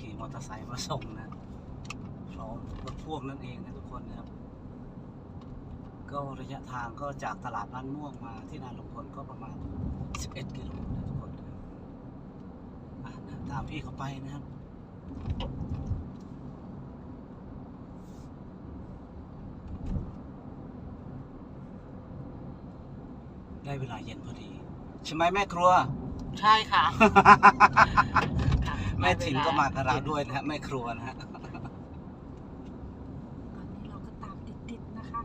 ขี่มอเตอร์ไซค์มาส่งนะพร้อมรถพ่วงนั่นเองนะทุกคนนะครับ ก็ระยะทางก็จากตลาดบ้านม่วงมาที่นาลุงพลก็ประมาณ 11 กิโลนะทุกคนนะครับตามพี่เขาไปนะครับได้เวลาเย็นพอดี ใช่ไหมแม่ครัว ใช่ค่ะ แม่ถิ่นก็มากับเราด้วยนะฮะแม่ครัวนะฮะ ตอนนี้เราก็ตามติดๆนะคะ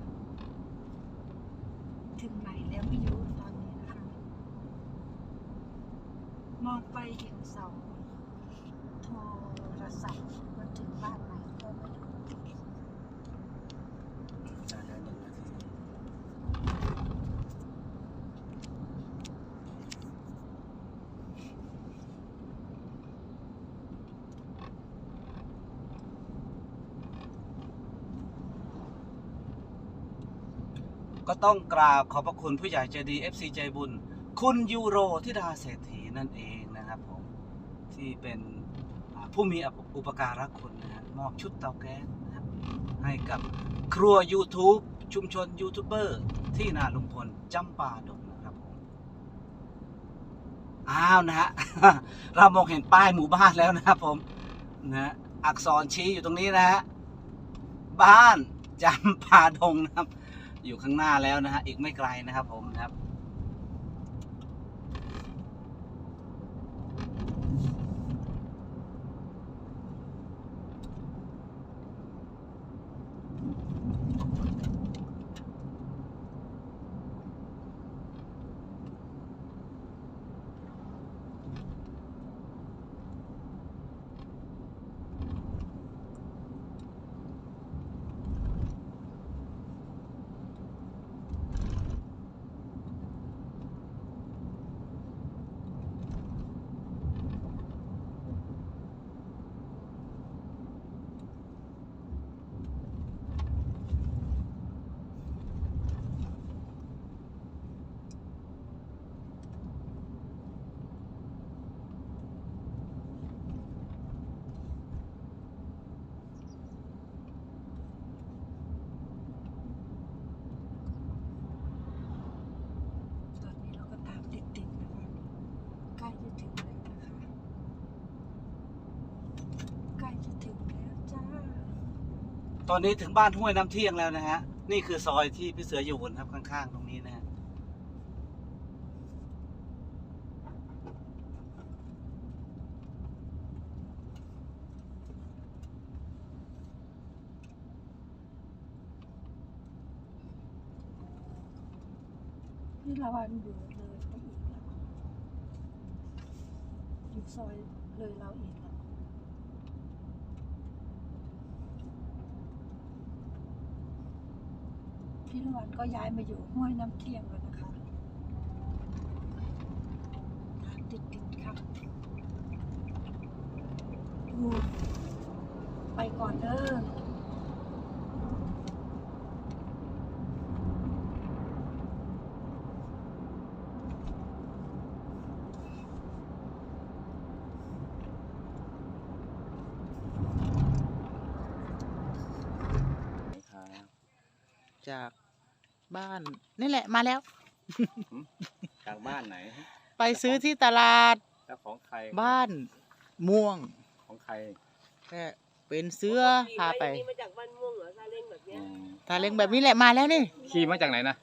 ถึงไหนแล้วไม่รู้ตอนนี้นะคะ มองไปเห็นเสาโทรศัพท์มันถึงบ้านไหนก็ไม่รู้ ได้แล้วหนึ่งนาที ก็ต้องกราบขอบพระคุณผู้ใหญ่ใจดี FC ใจบุญ คุณยูโรที่ดาเศรษฐีนั่นเองนะครับผม ที่เป็นผู้มีอุปการะคุณนะมอบชุดเตาแก๊สนะครับให้กับครัว YouTube ชุมชนยูทูบเบอร์ที่นาลุงพลจำปาดงนะครับผมอ้าวนะฮะเรามองเห็นป้ายหมู่บ้านแล้วนะครับผมนะฮะอักษรชี้อยู่ตรงนี้นะฮะบ้านจำปาดงนะครับ อยู่ข้างหน้าแล้วนะฮะอีกไม่ไกลนะครับผมนะครับ ตอนนี้เราก็ตามติดๆนะคะ ใกล้จะถึงแล้วนะคะ ใกล้จะถึงแล้วจ้า ตอนนี้ถึงบ้านห้วยน้ำเที่ยงแล้วนะฮะ นี่คือซอยที่พี่เสืออยู่นะครับข้างๆ ตรงนี้นะฮะนี่เราวันอยู่เลยไปอีกแล้วอยู่ซอยเลยเราอีก แล้วพี่ลวนก็ย้ายมาอยู่ห้วยน้ำเที่ยงแล้วนะคะตามติดติดๆครับไปก่อนเด้อจาก บ้าน นี่แหละมาแล้ว จากบ้านไหน ไปซื้อที่ตลาดแล้วของใครบ้านม่วงของใครแค่เป็นเสื้อพาไปนี่มาจากบ้านม่วงเหรอซาเล้งแบบเนี้ยทาเล้งแบบนี้แหละมาแล้วนี่ขี่มาจากไหนนะ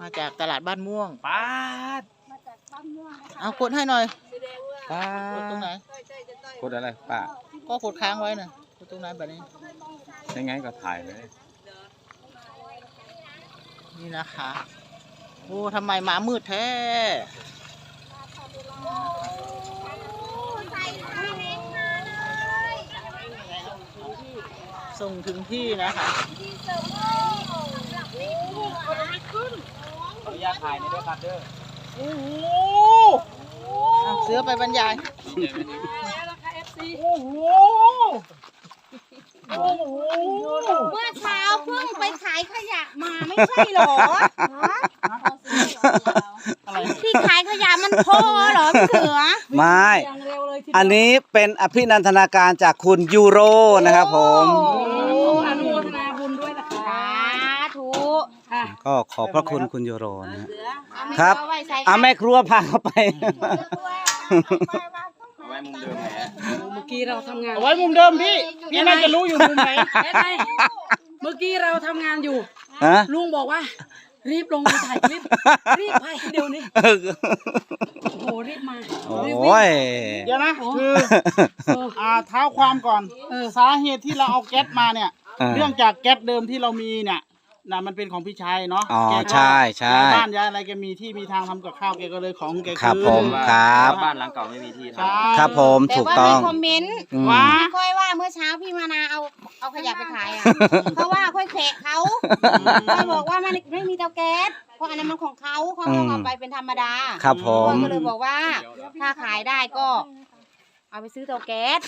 มาจากตลาดบ้านม่วงป้าดมาจากบ้านม่วงนะคะเอากดให้หน่อยแสดงว่าป้ากดตรงไหนใช่ใช่จะต้อยกดอะไรป้าก็กดค้างไว้น่ะกดตรงไหนแบบนี้ยังไงก็ถ่ายเลย นี่นะคะ โอ้ทำไมมามืดแท้ส่งถึงที่นะคะขออนุญาตถ่ายในด้วยครับเด้อโอ้โหเอาเสือไปบรรยายแล้วนะคะ FC โอ้โห โอ้โหเมื่อเช้าเพิ่งไปขายขยะมาไม่ใช่เหรออะไรที่ที่ขายขยะมันพอเหรอพี่เสือไม่ อย่างเร็วเลยทีอันนี้เป็นอภินันทนาการจากคุณยูโรนะครับผมโอ้อนุโมทนาบุญด้วยนะคะสาธุค่ะก็ขอบพระคุณคุณยูโรนะฮะเอาไม่ครับ เอาไว้ใส่อะแม่ครัวพาเข้าไป เอาไว้มุมเดิมแหละเมื่อกี้เราทำงานเอาไว้มุมเดิมพี่ พี่น่าจะรู้อยู่มุมไหน เอ๊ะไงเมื่อกี้เราทำงานอยู่ ฮะ ลุงบอกว่า รีบลงไปถ่ายคลิป รีบไปเดี๋ยวนี้โอ้โหรีบมารีบวิ่งโอ้ย เดี๋ยวนะ คือ เออ อ่าเท้าความก่อน เออ สาเหตุที่เราเอาแก๊สมาเนี่ย อ่า เรื่องจากแก๊สเดิมที่เรามีเนี่ย นะมันเป็นของพี่ชายเนาะอ๋อแกก็ใช่ใช่ย้ายบ้านย้ายอะไรแกมีที่มีทางทำกับข้าวแกก็เลยของแกครับคืนผมครับ บ้านหลังเก่าไม่มีที่ใช่ทำ ครับผมแต่ถูกว่าต้มีอง คอมเมนต์อืม ว่าค่อยว่าเมื่อเช้าพี่มานาเอาเอาขยะไปขายอะ เพราะว่าค่อยแขะเขาค่อยบอกว่ามันไม่มีเตาแก๊สเพราะอันนั้นมันของเขาเขาต้องเอาไปเป็นธรรมดาครับผม ค่อยก็เลยบอกว่าถ้าขายได้ก็ เอาไปซื้อเตาแก๊ส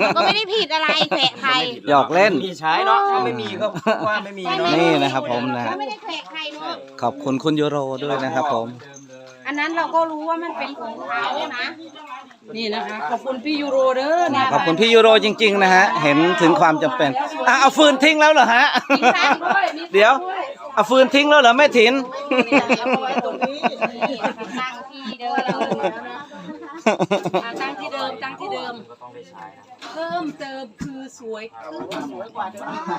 มันก็ไม่ได้ผิดอะไรแขะใคร หยอกเล่น มีใช้เนาะถ้าไม่มีก็ว่าไม่มีเนาะ นี่นะครับผมนะก็ไม่ได้แขะใครเนาะ ขอบคุณคุณยูโรด้วยนะครับผม อันนั้นเราก็รู้ว่ามันเป็นของเขานะ นี่นะคะ ขอบคุณพี่ยูโรเด้อนะขอบคุณพี่ยูโรจริง ๆ นะฮะ เห็นถึงความจำเป็นอะเอาฟืนทิ้งแล้วเหรอฮะ เดี๋ยว เอาฟืนทิ้งแล้วเหรอแม่ถินเอาไว้ตรงนี้นี่ตั้งที่เดิมเราอะตั้งที่เดิม ตั้งที่เดิมเพิ่มเติมคือสวยขึ้น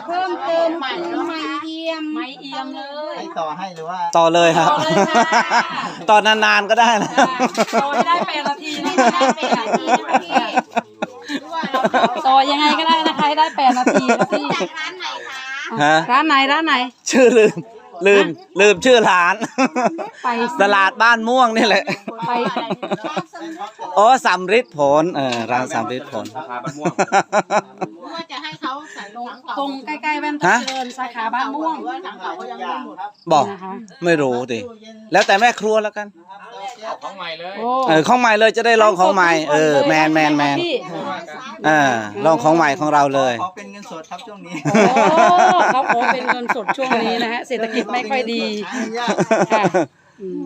เพิ่มเติมใหม่ใหม่เอี่ยมไม่เอี่ยมเลยต่อเลยครับ ต่อเลยค่ะต่อนานๆก็ได้นะอะต่อให้ได้แปดนาทีนะได้เป็นนาทีนะพี่ด้วยเราต่อยังไงก็ได้นะคะให้ได้แปดนาทีนะพี่จากร้านไหนคะฮะร้านไหนร้านไหน ชื่อลืม ลืมลืมชื่อร้าน ไปตลาดบ้านม่วงนี่แหละ ไปอ๋อสำริดผลเออร้านสำริดผลราคาบ้านม่วง ว่าจะให้เขาใส่ลงถังเก่าตรงใกล้ๆแว่นตาฮะ เจริญสาขาบ้านม่วงว่าถังเก่าเขายังไม่หมดบอกนะคะไม่รู้ดิแล้วแต่แม่ครัวแล้วกัน เอาของใหม่เลย โอ้เออของใหม่เลยจะได้ลองของใหม่เออแมนแมนแมนพี่เออลองของใหม่ของเราเลย ขอเป็นเงินสดครับช่วงนี้โอ้เขาขอเป็นเงินสดช่วงนี้นะฮะ เศรษฐกิจไม่ค่อยดีค่ะอืม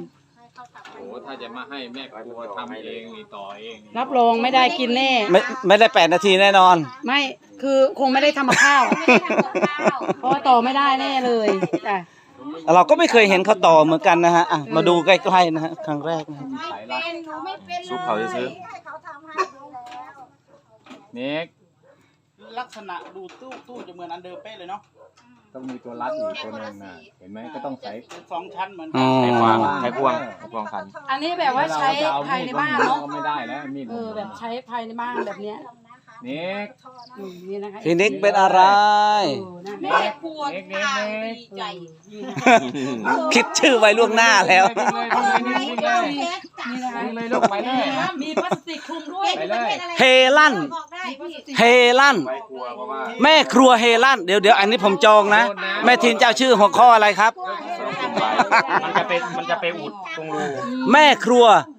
โอ้ถ้าจะมาให้แม่ครัวทำเองนี่ต่อเองนี่รับรองไม่ได้กินแน่ ไม่ไม่ได้แปดนาทีแน่นอน ไม่คือคงไม่ได้ทำกับข้าว เพราะว่าต่อไม่ได้แน่เลยจ้ะ เราก็ไม่เคยเห็นเขาต่อเหมือนกันนะฮะอะมาดูใกล้ๆนะฮะครั้งแรกนะฮะสายรัดเป็นหนูไม่เป็นซุปเขาจะซื้อ ให้เขาทำให้ดูแล้วเน็กลักษณะดูตู้ตู้จะเหมือนอันเดิมเป๊ะเลยเนาะต้องมีตัวรัดอีกตัวหนึงนะเห็นไหมก็ต้องใส่ เป็นสองชั้นเหมือนอ๋กัอไขควงไขควงไขควงคัน อันนี้แบบว่าใช้ภายในบ้านเนาะก็ไม่ได้แล้วมีดเออแบบใช้ภายในบ้านแบบเนี้ย เน็ก อืมนี่นะคะพี่นิกเป็นอะไรเออนะแม่ปวดเน็กเน็กตาเน็กดีใจคิดชื่อไว้ล่วงหน้าแล้ววิ่งเลยวิ่งเลยวิ่งเลยนี่นะคะวิ่งเลยลูกไปเลย มีพลาสติกคลุมด้วย ไปเลย เฮลั่น บอกได้พี่เฮลั่นไปครัวเพราะว่าแม่ครัวเฮลั่น เดี๋ยวเดี๋ยวอันนี้ผมจองนะ แม่ทินเจ้าชื่อหัวข้ออะไรครับ มันจะเป็นมันจะไปอุดตรงรู แม่ครัวแล้ว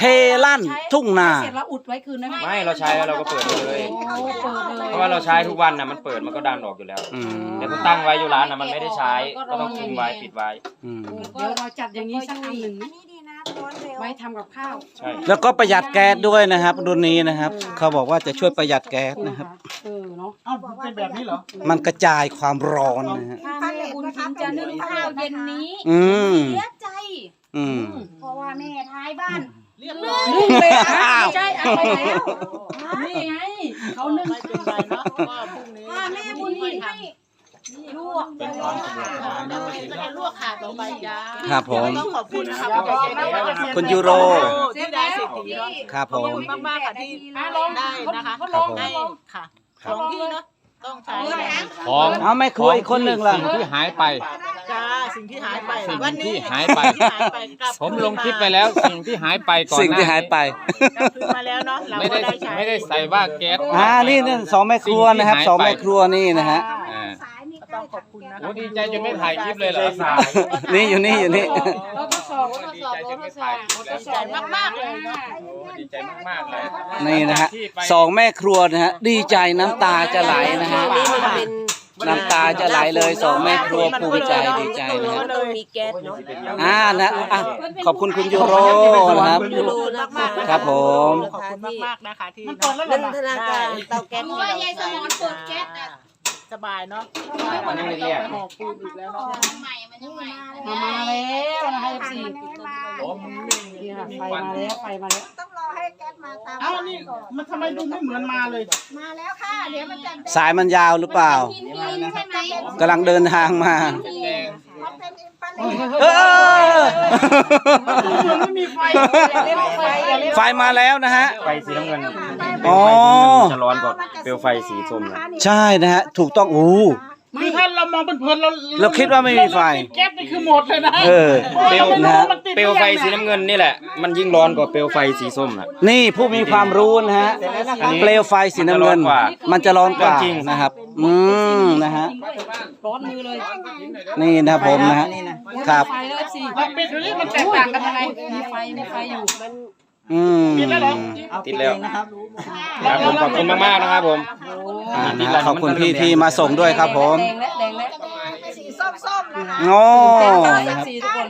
เฮลั่นทุ่งนา เสร็จแล้วอุดไว้คืนนั้นไม่เราใช้แล้วเราก็เปิดไปเลย โอ้เปิดเลยเพราะว่าเราใช้ทุกวันนะมันเปิดมันก็ดันออกอยู่แล้วอืม แต่คุณตั้งไว้อยู่ร้านนะมันไม่ได้ใช้ก็ต้องคุมไว้ปิดไว้ อืมเดี๋ยวเราจัดอย่างนี้สักอันหนึ่งอันนี้ดีนะร้อนเร็วไว้ทำกับข้าวใช่ แล้วก็ประหยัดแก๊สด้วยนะครับรุ่นนี้นะครับ เขาบอกว่าจะช่วยประหยัดแก๊สนี่นะครับค่ะเออเนาะเอ้าเป็นแบบนี้เหรอ มันกระจายความร้อนนะฮะ ถ้าแม่บุญทินจะนึ่งข้าวเย็นนี้อืมเสียใจ อืม เพราะว่าแม่ท้ายบ้าน เรียบร้อยนึ่งเลยอะอ้าวไม่ใช่เอาไปแล้วนี่ไงเขานึ่งไม่เป็นไรนะว่าพรุ่งนี้ว่าแม่บุญทินให้ลวกเลยก็จะลวกขาต่อไปจ้าครับผม ต้องขอบคุณนะคะคุณยูโรที่ได้สิทธิเนาะครับผมมากๆค่ะที่อะลองได้นะคะเขาลองครับผมให้ค่ะของที่เนาะต้องใช้ของเอาแม่ครัวอีกคนหนึ่งล่ะสิ่งที่หายไป จ้าสิ่งที่หายไปสิ่งวันนี้ที่หายไป สิ่งที่หายไปกลับผมลงคลิปไปแล้วสิ่งที่หายไปก่อนสิ่งที่หายไปกลับคืนมาแล้วเนาะเราไม่ก็ได้ได้ใช้ไม่ได้ใส่ว่าแก๊สอ่านี่เนี่ยสองแม่ครัวนะครับสองแม่ครัวนี่นะฮะ อ่าต้องขอบคุณนะคะโอ้ดีใจจนไม่ถ่ายคลิปเลยเหรอนี่อยู่นี่อยู่นี่เราทดสอบดีใจจนไม่ถ่ายคลิปแล้วดีใจมากๆเลยเนาะโอ้ดีใจมากๆเลยนี่นะฮะสองแม่ครัวนะฮะดีใจน้ำตาจะไหลนะฮะนี่มันเป็น น้ำตาจะไหลเลยสองแม่ครัวภูมิใจดีใจนะครับต้องมีแก๊สเนาะอ่านะอะขอบคุณคุณยูโรนะครับ ยูโรมากๆครับผม ขอบคุณมากๆนะคะที่มันเปิดแล้วเหรเล่อนธนาการเตาแก๊สหนูว่ายายสมอนเปิดแก๊สอะสบายเนาะมันยังไม่เรียก หอบปูนอีกแล้วเนาะใหม่มันยังใหม่มามาแล้วนะคะ FC มันยังไม่มานี่ค่ะไฟมาแล้วไฟมาแล้ว ต้องรอให้แก๊สมาตามเอ้านี่มันทำไมดูไม่เหมือนมาเลย มาแล้วค่ะ เดี๋ยวมันจะสายมันยาวหรือเปล่าหินหินใช่ไหมกำลังเดินทางมา มันเป็นอินฟราเรดเออมันไม่มีไฟไฟมาแล้วนะฮะ ไฟสีน้ำเงินอ๋อมันจะร้อนกว่าเปลวไฟสีส้มนะ ใช่นะฮะ ถูกต้องอู้ คือถ้าเรามองเป็นเพลินเราเราคิดว่าไม่มีไฟติดแก๊สนี่คือหมดเลยนะเออเปลวนะฮะเปลวไฟสีน้ำเงินนี่แหละ มันยิ่งร้อนกว่าเปลวไฟสีส้มน่ะนี่ผู้มีความรู้นะฮะเปลวไฟสีน้ำเงิน มันจะร้อนกว่าจริง นะครับ อืมนะฮะร้อนมือเลยนี่นะครับผมนะฮะครับ ไฟแล้ว FC ลองปิดดูนี่มันแตกต่างกันยังไงมีไฟมีไฟอยู่ อืมติดแล้วครับผมขอบคุณมากๆนะครับผม อ่านะฮะขอบคุณพี่ที่มาส่งด้วยครับผมแดงและแดงและสีส้มๆนะคะโอ้แดงและนะครับ FC ทุกคน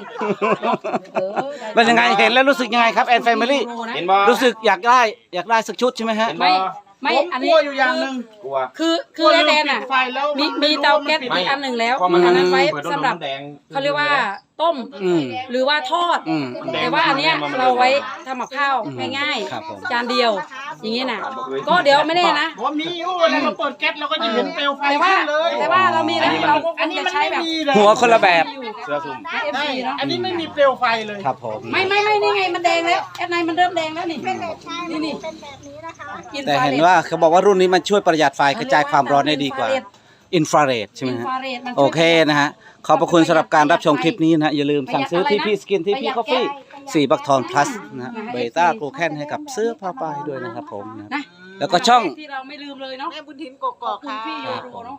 เออได้เป็นยังไงเห็นแล้วรู้สึกยังไงครับแอนแฟมิลี่เห็นบ่รู้สึกอยากได้อยากได้สักชุดใช่ไหมฮะ เห็นไม่บ่ไม่ผมอันกนี้ลัวอยู่อย่างหนึ่งกลัวคือคือแดนน่ะ ปิดไฟแล้วมีนมีไรู้เตาแก๊สมันปิด อีกอันหนึ่งแล้วเพราะมันอันนั้นไว้เปิดโดนสำหรับน้ำแดง เขาเรียกว่า ต้ม อืม หรือว่าทอด อืม แต่ว่าอันเนี้ยเราไว้ทำกับข้าวอืมง่ายครับผม ๆ จานเดียว อย่างนี้น่ะก็เดี๋ยวไม่แน่นะผมมีอยู่เวลาเราเปิดแก๊สเราก็จะเห็นเปลวไฟแต่ว่าขึ้นเลยแต่ว่าเรามีแล้วเราอันนี้จะมันใช้ไม่แบบมีเลยหัวคนละแบบ เสื้อซุ่มให้ FC เนาะอันนี้ไม่มีเปลวไฟเลยครับผม ไม่ไม่ไม่นี่ไงมันแดงแล้วแอดไนมันเริ่มแดงแล้วนี่เป็นแบบใช่นี่นี่เป็นแบบนี้นะคะอินแต่ฟราเห็นเรดว่าเขาบอกว่ารุ่นนี้มันช่วยประหยัดไฟกระจายความร้อนได้ดีกว่า อินฟราเรดใช่ไหมอินฮะ ฟราเรดมันช่วยโอเคนะฮะ ขอบพระคุณสำหรับการรับชมคลิปนี้นะฮะอย่าลืมสั่งซื้อที่พี่สกินที่พี่กาแฟสี่บักทอนพลัสนะฮะเบต้าโกแคนให้กับเสื้อผ้าป้ายด้วยนะครับผมนะ นะแล้วก็ช่อง ที่เราไม่ลืมเลยเนาะแม่บุญทินกกขออบกคุณค่ะ พี่โยโรเนาะ